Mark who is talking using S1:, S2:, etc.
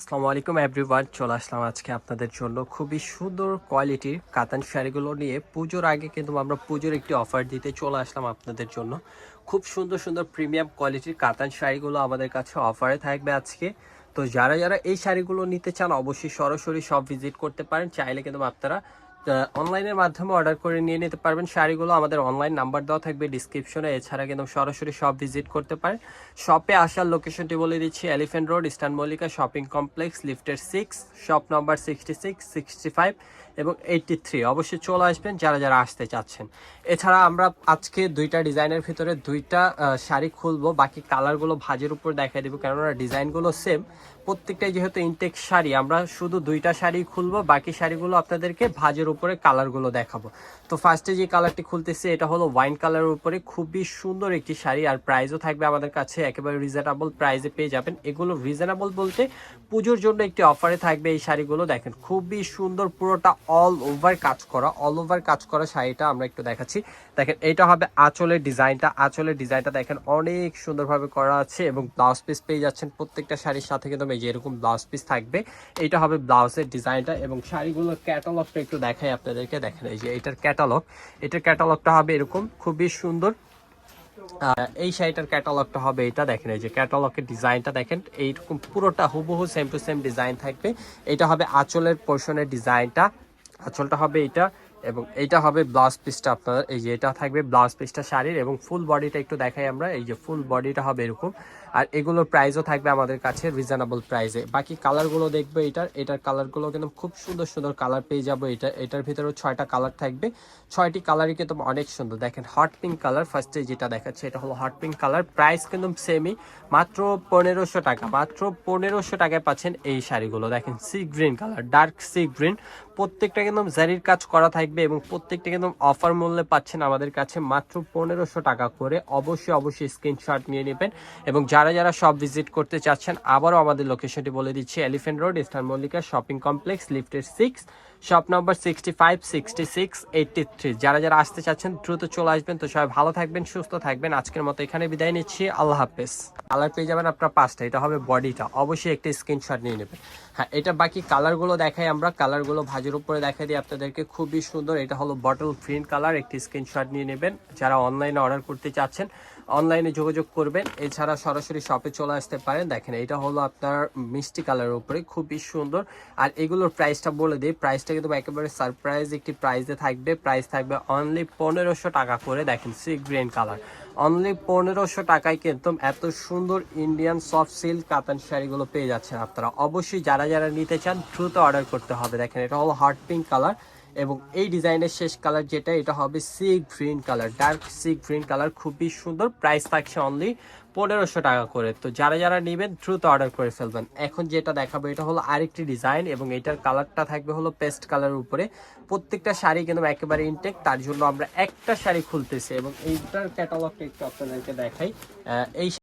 S1: আসসালামু আলাইকুম এভরিওয়ান, চলে আসলাম আজকে আপনাদের জন্য খুবই সুন্দর কোয়ালিটির কাতান শাড়িগুলো নিয়ে। পুজোর আগে কিন্তু আমরা পুজোর একটি অফার দিতে চলে আসলাম আপনাদের জন্য। খুব সুন্দর সুন্দর প্রিমিয়াম কোয়ালিটির কাতান শাড়িগুলো আমাদের কাছে অফারে থাকবে আজকে। তো যারা যারা এই শাড়িগুলো নিতে চান, অবশ্যই সরাসরি সব ভিজিট করতে পারেন। চাইলে কিন্তু আপনারা অনলাইনের মাধ্যমে অর্ডার করে নিয়ে নিতে পারবেন। শাড়িগুলো আমাদের অনলাইন নাম্বার দেওয়া থাকবে ডিসক্রিপশনে। এছাড়া কিন্তু সরাসরি শপ ভিজিট করতে পারেন। শপে আসার লোকেশনটি বলে দিচ্ছি Elephant Road Eastern Mallika shopping complex লিফটের six shop number sixty six sixty five এবং এইটটি থ্রি অবশ্যই চলে আসবেন যারা যারা আসতে চাচ্ছেন। এছাড়া আমরা আজকে দুইটা ডিজাইনের ভিতরে দুইটা শাড়ি খুলবো। বাকি কালারগুলো ভাজের উপর দেখাই দেবো, কেননা ডিজাইনগুলো সেম প্রত্যেকটাই যেহেতু ইনটেক শাড়ি, আমরা শুধু দুইটা শাড়ি খুলবো, বাকি শাড়িগুলো আপনাদেরকে ভাজের উপরে কালারগুলো দেখাবো। তো ফার্স্টে যে কালারটি খুলতেছি, এটা হলো ওয়াইন কালারের উপরে খুবই সুন্দর একটি শাড়ি আর প্রাইসও থাকবে আমাদের কাছে একেবারে রিজনেবল প্রাইসে পেয়ে যাবেন। এগুলো রিজনেবল বলতে পুজোর জন্য একটি অফারে থাকবে এই শাড়িগুলো, দেখেন খুবই সুন্দর পুরোটা অল ওভার কাজ করা অল ওভার কাজ করা শাড়িটা আমরা একটু দেখাচ্ছি। দেখেন এটা হবে আঁচলের ডিজাইনটা আঁচলের ডিজাইনটা দেখেন অনেক সুন্দরভাবে করা আছে এবং ব্লাউজ পিস পেয়ে যাচ্ছেন প্রত্যেকটা শাড়ির সাথে কিন্তু এই যে এরকম ব্লাউজ পিস থাকবে, এটা হবে ব্লাউজের ডিজাইনটা এবং শাড়িগুলোর ক্যাটালগটা একটু দেখাই আপনাদেরকে দেখেন এই যে এটার ক্যাটালগ এটার ক্যাটালগটা হবে এরকম, খুবই সুন্দর। এই শাড়িটার ক্যাটালগটা হবে এটা, দেখেন এই যে ক্যাটালগের ডিজাইনটা দেখেন, এইরকম পুরোটা হুবহু সেম টু সেম ডিজাইন থাকবে। এটা হবে আঁচলের পোর্শনের ডিজাইনটা। আঁচলটা হবে এটা। এবং এইটা হবে ব্লাউজ পিসটা আপনার, এই যে এটা থাকবে ব্লাউজ পিসটা শাড়ির এবং ফুল বডিটা একটু দেখাই আমরা, এই যে ফুল বডিটা হবে এরকম। আর এগুলোর প্রাইসও থাকবে আমাদের কাছে রিজনেবল প্রাইসে বাকি কালারগুলো দেখবে এটার এটার কালারগুলো কিন্তু খুব সুন্দর সুন্দর কালার পেয়ে যাব এটা, এটার ভিতরেও ছয়টা কালার থাকবে। ছয়টি কালারই কিন্তু অনেক সুন্দর। দেখেন হট পিঙ্ক কালার ফার্স্টে যেটা দেখাচ্ছে এটা হলো হট পিঙ্ক কালার প্রাইস কিন্তু সেমই মাত্র পনেরোশো টাকা, মাত্র পনেরোশো টাকায় পাচ্ছেন এই শাড়িগুলো। দেখেন sea green colour dark sea green প্রত্যেকটা কিন্তু জারির কাজ করা থাকবে। এবং প্রত্যেকটা কিন্তু অফার মূল্যে পাচ্ছেন আমাদের কাছে মাত্র পনেরোশো টাকা করে। অবশ্যই অবশ্যই স্ক্রিনশট নিয়ে নেবেন এবং যারা যারা সব ভিজিট করতে চাচ্ছেন, আবারও আমাদের লোকেশনটি বলে দিচ্ছি Elephant Road Eastern Mallika shopping complex লিফটের six shop number sixty five sixty six eighty three যারা যারা আসতে চাচ্ছেন, দ্রুত চলে আসবেন। তো সবাই ভালো থাকবেন, সুস্থ থাকবেন। আজকের মতো এখানে বিদায় নিচ্ছি। আল্লাহ হাফেজ। কালার পেয়ে যাবেন আপনার পাঁচটা। এটা হবে বডিটা। অবশ্যই একটি স্ক্রিনশট নিয়ে নেবেন। হ্যাঁ এটা বাকি কালারগুলো দেখাই আমরা। কালারগুলো ভাজের উপরে দেখাই দিই আপনাদেরকে খুবই সুন্দর এটা হলো বটল গ্রিন কালার একটি স্ক্রিনশট নিয়ে নেবেন। যারা অনলাইনে অর্ডার করতে চাচ্ছেন অনলাইনে যোগাযোগ করবেন। এছাড়া সরাসরি শপে চলে আসতে পারেন। দেখেন, এটা হলো আপনার মিষ্টি কালারের উপরে। খুবই সুন্দর। আর এগুলোর প্রাইসটা বলে দিই। প্রাইসটা কিন্তু একেবারে সারপ্রাইজ একটি প্রাইসে থাকবে। প্রাইস থাকবে অনলি পনেরোশো টাকা করে। দেখেন, সি গ্রিন কালার অনলি পনেরোশো টাকায় কিন্তু এত সুন্দর ইন্ডিয়ান সফট সিল্ক কাতান শাড়িগুলো পেয়ে যাচ্ছেন আপনারা। অবশ্যই যারা যারা নিতে চান, দ্রুত অর্ডার করতে হবে। দেখেন, এটা হলো হট পিঙ্ক কালার এবং এই ডিজাইনের শেষ কালার যেটা, এটা হবে sea green colour dark sea green colour খুবই সুন্দর। প্রাইস থাকছে অনলি পনেরোশো টাকা করে। তো যারা যারা নেবেন, দ্রুত অর্ডার করে ফেলবেন। এখন যেটা দেখাবো, এটা হলো আরেকটি ডিজাইন এবং এটার কালারটা থাকবে হলো পেস্ট কালারের উপরে। প্রত্যেকটা শাড়ি কিন্তু একেবারে ইনটেক তার জন্য আমরা একটা শাড়ি খুলতেছি এবং এইটার ক্যাটালগটা একটু আপনাদেরকে দেখাই। এই